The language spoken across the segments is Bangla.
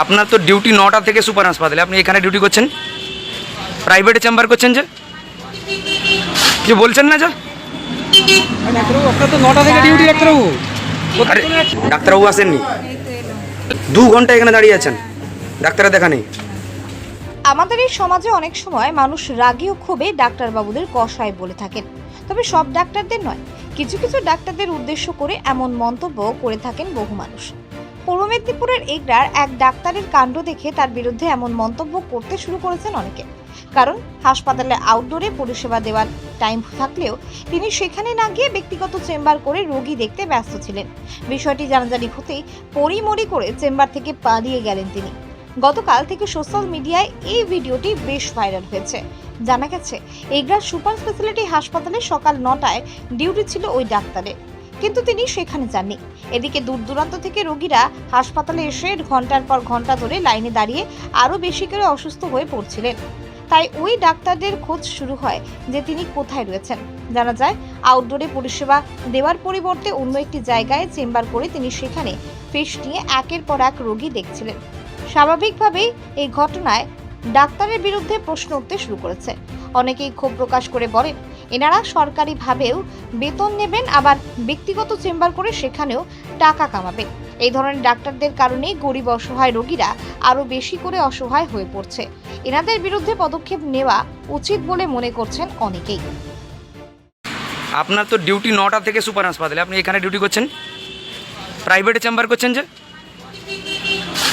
আপনার তো ডিউটি নটা থেকে সুপার হাসপাতালে। আপনি এখানে ডিউটি করছেন? প্রাইভেটে চেম্বার করছেন যে? কিছু বলছেন না যে? তো নটা থেকে ডিউটি ডাক্তারবাবু। আরে ডাক্তারবাবু আসেননি? দু ঘণ্টা এখানে দাঁড়িয়ে আছেন। ডাক্তারে দেখা নেই। আমাদের এই সমাজে অনেক সময় মানুষ রাগী ও ক্ষোভে ডাক্তারবাবুদের কষায় বলে থাকেন। তবে সব ডাক্তারদের নয় কিছু কিছু ডাক্তারদের উদ্দেশ্য করে এমন মন্তব্য করে থাকেন বহু মানুষ। পূর্ব মেদিনীপুরের এগরার এক ডাক্তারের কাণ্ড দেখে তার বিরুদ্ধে এমন মন্তব্য করতে শুরু করেছেন অনেকে। কারণ হাসপাতালে আউটডোরে পরিষেবা দেওয়ার টাইম থাকলেও তিনি সেখানে না গিয়ে ব্যক্তিগত চেম্বার করে রোগী দেখতে ব্যস্ত ছিলেন। বিষয়টি জানাজানি হতেই পরিমরি করে চেম্বার থেকে পালিয়ে গেলেন তিনি। গতকাল থেকে সোশ্যাল মিডিয়ায় এই ভিডিওটি বেশ ভাইরাল হয়েছে। জানা গেছে, এগরার সুপার স্পেশালিটি হাসপাতালে সকাল নটায় ডিউটি ছিল ওই ডাক্তারের। কিন্তু তিনি সেখানে যাননি। এদিকে দূর দূরান্ত থেকে রোগীরা হাসপাতালে এসে ঘণ্টার পর ঘণ্টা ধরে লাইনে দাঁড়িয়ে আরও বেশি করে অসুস্থ হয়ে পড়ছিলেন। তাই ওই ডাক্তারদের খোঁজ শুরু হয় যে তিনি কোথায় রয়েছেন। জানা যায় আউটডোরে পরিষেবা দেওয়ার পরিবর্তে অন্য একটি জায়গায় চেম্বার করে তিনি সেখানে ফিস নিয়ে একের পর এক রোগী দেখছিলেন। স্বাভাবিকভাবেই এই ঘটনায় ডাক্তারের বিরুদ্ধে প্রশ্ন উঠতে শুরু করেছে। অনেকেই ক্ষোভ প্রকাশ করে বলেন এনারা সরকারিভাবেও বেতন নেবেন আবার ব্যক্তিগত চেম্বার করে সেখানেও টাকা কামাবেন। এই ধরনের ডাক্তারদের কারণেই গরিব অসহায় রোগীরা আরও বেশি করে অসহায় হয়ে পড়ছে। এনাদের বিরুদ্ধে পদক্ষেপ নেওয়া উচিত বলে মনে করছেন অনেকেই। আপনার তো ডিউটি নটা থেকে সুপার হাসপাতালে আপনি এখানে ডিউটি করছেন? প্রাইভেটে চেম্বার করছেন যে?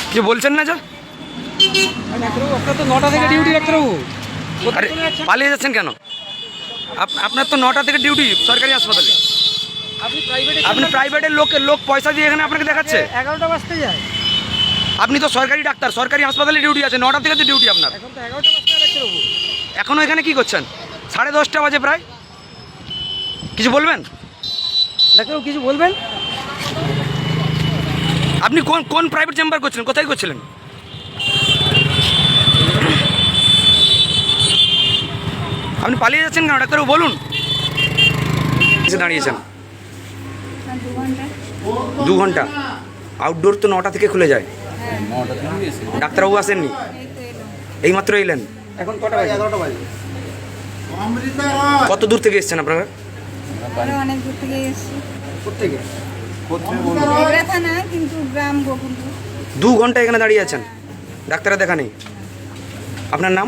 কিছু বলছেন না যে? আপনার তো নটা থেকে ডিউটি ডাক্তারবাবু আরে পালিয়ে যাচ্ছেন কেন? আপনার তো নটা থেকে ডিউটি সরকারি হাসপাতালে। আপনি প্রাইভেটে আপনি প্রাইভেটের লোকের লোক পয়সা দিয়ে এখানে আপনাকে দেখাচ্ছে? এগারোটা বাজতে যায়। আপনি তো সরকারি ডাক্তার সরকারি হাসপাতালে ডিউটি আছে নটা থেকে তো ডিউটি আপনার। এখন তো এগারোটা এখনও এখানে কি করছেন? সাড়ে দশটা বাজে প্রায়? কিছু বলবেন? ডাক্তারবাবু কিছু বলবেন? আপনি কোন কোন প্রাইভেট চেম্বার করছিলেন? কোথায় করছিলেন? আপনি পালিয়ে যাচ্ছেন কেন? ডাক্তারবাবু বলুন। এসে দাঁড়িয়েছেন। দু ঘণ্টা। আউটডোর তো নটা থেকে খুলে যায়। ডাক্তারবাবু আসেননি। এইমাত্র এলেন। এখন কটা বাজে? এগারোটা বাজে কত দূর থেকে এসেছেন আপনারা? অনেক দূর থেকে এসেছি। প্রত্যেকে এগরা থানা কিন্তু গ্রাম গোকুলপুর। দু ঘণ্টা এখানে দাঁড়িয়ে আছেন। ডাক্তারের দেখা নেই। আপনার নাম?